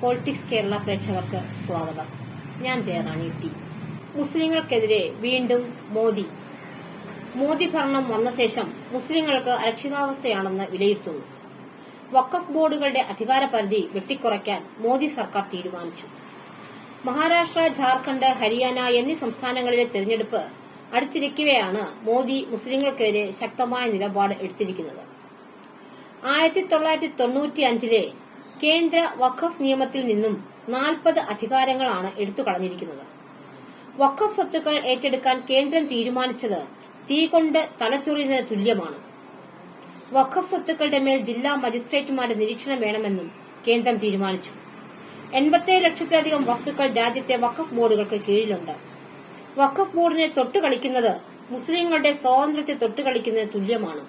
Politics Kerala പ്രേക്ഷകർക്ക് സ്വാഗതം. ഞാൻ ജയറാണി ടി. മുസ്ലിങ്ങൾക്കെതിരെ വീണ്ടും മോദി. മോദി ഭരണം വന്ന ശേഷം മുസ്ലിങ്ങൾക്ക് അരക്ഷിതാവസ്ഥയാണെന്ന് വിലയിരുത്തുന്നു. വഖഫ് ബോർഡുകളുടെ അധികാരപരിധി വെട്ടിക്കുറയ്ക്കാൻ മോദി സർക്കാർ തീരുമാനിച്ചു. മഹാരാഷ്ട്ര ജാർഖണ്ഡ് ഹരിയാന എന്നീ സംസ്ഥാനങ്ങളിലെ തെരഞ്ഞെടുപ്പ് അടുത്തിരിക്കവെയാണ് മോദി മുസ്ലിങ്ങൾക്കെതിരെ ശക്തമായ നിലപാട് എടുത്തിരിക്കുന്നത്. ആയിരത്തി തൊള്ളായിരത്തി തൊണ്ണൂറ്റി അഞ്ചിലെ കേന്ദ്ര വഖഫ് നിയമത്തിൽ നിന്നും നാൽപ്പത് അധികാരങ്ങളാണ് എടുത്തു കളഞ്ഞിരിക്കുന്നത്. വഖഫ് സ്വത്തുക്കൾ ഏറ്റെടുക്കാൻ കേന്ദ്രം തീരുമാനിച്ചത് തീ കൊണ്ട് തലച്ചൊറിയുന്നതിന് തുല്യമാണ്. വഖഫ് സ്വത്തുക്കളുടെ മേൽ ജില്ലാ മജിസ്ട്രേറ്റുമാരുടെ നിരീക്ഷണം വേണമെന്നും കേന്ദ്രം തീരുമാനിച്ചു. എൺപത്തേഴ് ലക്ഷത്തിലധികം വസ്തുക്കൾ രാജ്യത്തെ വഖഫ് ബോർഡുകൾക്ക് കീഴിലുണ്ട്. വഖഫ് ബോർഡിനെ തൊട്ടുകളിക്കുന്നത് മുസ്ലിങ്ങളുടെ സ്വാതന്ത്ര്യത്തെ തൊട്ടുകളിക്കുന്നതിന് തുല്യമാണ്.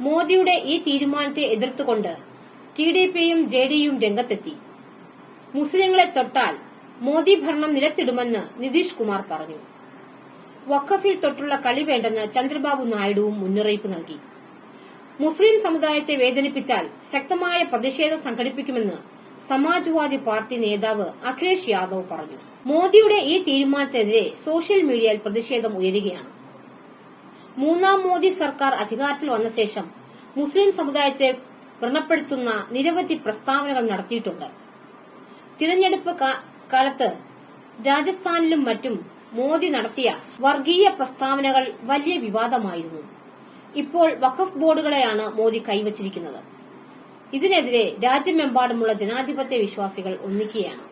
മോദിയുടെ ഈ തീരുമാനത്തെ എതിർത്തുകൊണ്ട് ടി ഡി പിയും ജെ ഡിയും രംഗത്തെത്തി. മുസ്ലിങ്ങളെ തൊട്ടാൽ മോദി ഭരണം നിലത്തിടുമെന്ന് നിതീഷ് കുമാർ പറഞ്ഞു. വഖഫിൽ തൊട്ടുള്ള കളി വേണ്ടെന്ന് ചന്ദ്രബാബു നായിഡുവും മുന്നറിയിപ്പ് നൽകി. മുസ്ലിം സമുദായത്തെ വേദനിപ്പിച്ചാൽ ശക്തമായ പ്രതിഷേധം സംഘടിപ്പിക്കുമെന്ന് സമാജ്വാദി പാർട്ടി നേതാവ് അഖിലേഷ് യാദവ് പറഞ്ഞു. മോദിയുടെ ഈ തീരുമാനത്തിനെതിരെ സോഷ്യൽ മീഡിയയിൽ പ്രതിഷേധം ഉയരുകയാണ്. മൂന്നാം മോദി സർക്കാർ അധികാരത്തിൽ വന്ന ശേഷം മുസ്ലിം സമുദായത്തെ വ്രണപ്പെടുത്തുന്ന നിരവധി പ്രസ്താവനകൾ നടത്തിയിട്ടുണ്ട്. തിരഞ്ഞെടുപ്പ് കാലത്ത് രാജസ്ഥാനിലും മറ്റും മോദി നടത്തിയ വർഗീയ പ്രസ്താവനകൾ വലിയ വിവാദമായിരുന്നു. ഇപ്പോൾ വഖഫ് ബോർഡുകളെയാണ് മോദി കൈവച്ചിരിക്കുന്നത്. ഇതിനെതിരെ രാജ്യമെമ്പാടുമുള്ള ജനാധിപത്യ വിശ്വാസികൾ ഒന്നിക്കുകയാണ്.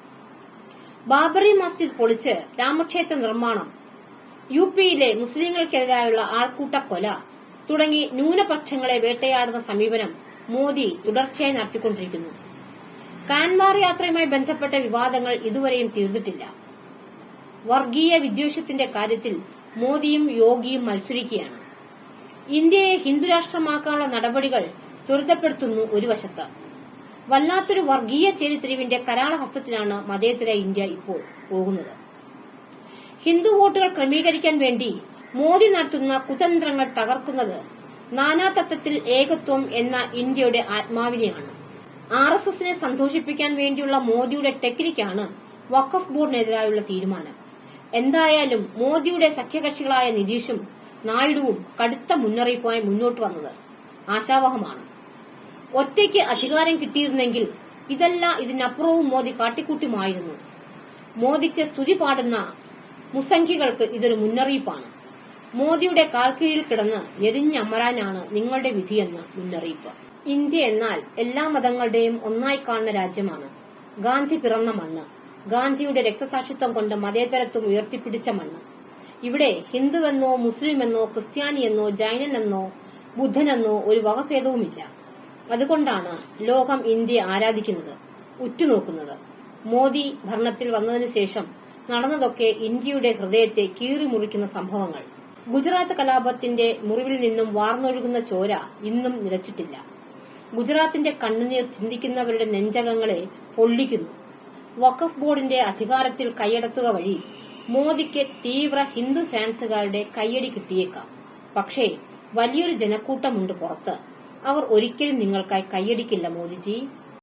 ബാബറി മസ്ജിദ് പൊളിച്ച് രാമക്ഷേത്ര നിർമ്മാണം യു പിയിലെ മുസ്ലിങ്ങൾക്കെതിരായുള്ള ആൾക്കൂട്ട കൊല തുടങ്ങി ന്യൂനപക്ഷങ്ങളെ വേട്ടയാടുന്ന സമീപനം മോദി തുടർച്ചയായി നടത്തിക്കൊണ്ടിരിക്കുന്നു. കാൻവാർ യാത്രയുമായി ബന്ധപ്പെട്ട വിവാദങ്ങൾ ഇതുവരെയും തീർന്നിട്ടില്ല. വർഗീയ വിദ്വേഷത്തിന്റെ കാര്യത്തിൽ മോദിയും യോഗിയും മത്സരിക്കുകയാണ്. ഇന്ത്യയെ ഹിന്ദുരാഷ്ട്രമാക്കാനുള്ള നടപടികൾ ത്വരിതപ്പെടുത്തുന്നു ഒരു വശത്ത്. വല്ലാത്തൊരു വർഗീയ ചേരിത്തിരിവിന്റെ കരാളഹസ്തത്തിലാണ് മതേതര ഇന്ത്യ ഇപ്പോൾ പോകുന്നത്. ഹിന്ദു വോട്ടുകൾ ക്രമീകരിക്കാൻ വേണ്ടി മോദി നടത്തുന്ന കുതന്ത്രങ്ങൾ തകർക്കുന്നത് നാനാതത്വത്തിൽ ഏകത്വം എന്ന ഇന്ത്യയുടെ ആത്മാവിനെയാണ്. ആർ എസ് എസിനെ സന്തോഷിപ്പിക്കാൻ വേണ്ടിയുള്ള മോദിയുടെ ടെക്നിക്കാണ് വഖഫ് ബോർഡിനെതിരായുള്ള തീരുമാനം. എന്തായാലും മോദിയുടെ സഖ്യകക്ഷികളായ നിതീഷും നായിഡുവും കടുത്ത മുന്നറിയിപ്പുമായി മുന്നോട്ട് വന്നത് ആശാവഹമാണ്. ഒറ്റയ്ക്ക് അധികാരം കിട്ടിയിരുന്നെങ്കിൽ ഇതല്ല ഇതിനപ്പുറവും മോദി കാട്ടിക്കൂട്ടുമായിരുന്നു. മോദിക്ക് സ്തുതി പാടുന്ന മുസംഖികൾക്ക് ഇതൊരു മുന്നറിയിപ്പാണ്. മോദിയുടെ കാൽക്കീഴിൽ കിടന്ന് ഞെരിഞ്ഞമരാനാണ് നിങ്ങളുടെ വിധിയെന്ന് മുന്നറിയിപ്പ്. ഇന്ത്യ എന്നാൽ എല്ലാ മതങ്ങളുടെയും ഒന്നായി കാണുന്ന രാജ്യമാണ്. ഗാന്ധി പിറന്ന മണ്ണ് ഗാന്ധിയുടെ രക്തസാക്ഷിത്വം കൊണ്ട് മതേതരത്വം ഉയർത്തിപ്പിടിച്ച മണ്ണ്. ഇവിടെ ഹിന്ദുവെന്നോ മുസ്ലിമെന്നോ ക്രിസ്ത്യാനിയെന്നോ ജൈനനെന്നോ ബുദ്ധനെന്നോ ഒരു വകഭേദവുമില്ല. അതുകൊണ്ടാണ് ലോകം ഇന്ത്യ ആരാധിക്കുന്നത് ഉറ്റുനോക്കുന്നത്. മോദി ഭരണത്തിൽ വന്നതിനു ശേഷം നടന്നതൊക്കെ ഇന്ത്യയുടെ ഹൃദയത്തെ കീറിമുറിക്കുന്ന സംഭവങ്ങൾ. ഗുജറാത്ത് കലാപത്തിന്റെ മുറിവിൽ നിന്നും വാർന്നൊഴുകുന്ന ചോര ഇന്നും നിലച്ചിട്ടില്ല. ഗുജറാത്തിന്റെ കണ്ണുനീർ ചിന്തിക്കുന്നവരുടെ നെഞ്ചകങ്ങളെ പൊള്ളിക്കുന്നു. വഖഫ് ബോർഡിന്റെ അധികാരത്തിൽ കൈയടത്തുക വഴി മോദിക്ക് തീവ്ര ഹിന്ദു ഫാൻസുകാരുടെ കയ്യടി കിട്ടിയേക്കാം. പക്ഷേ വലിയൊരു ജനക്കൂട്ടമുണ്ട് പുറത്ത്. അവർ ഒരിക്കലും നിങ്ങൾക്കായി കൈയടിക്കില്ല മോദിജി.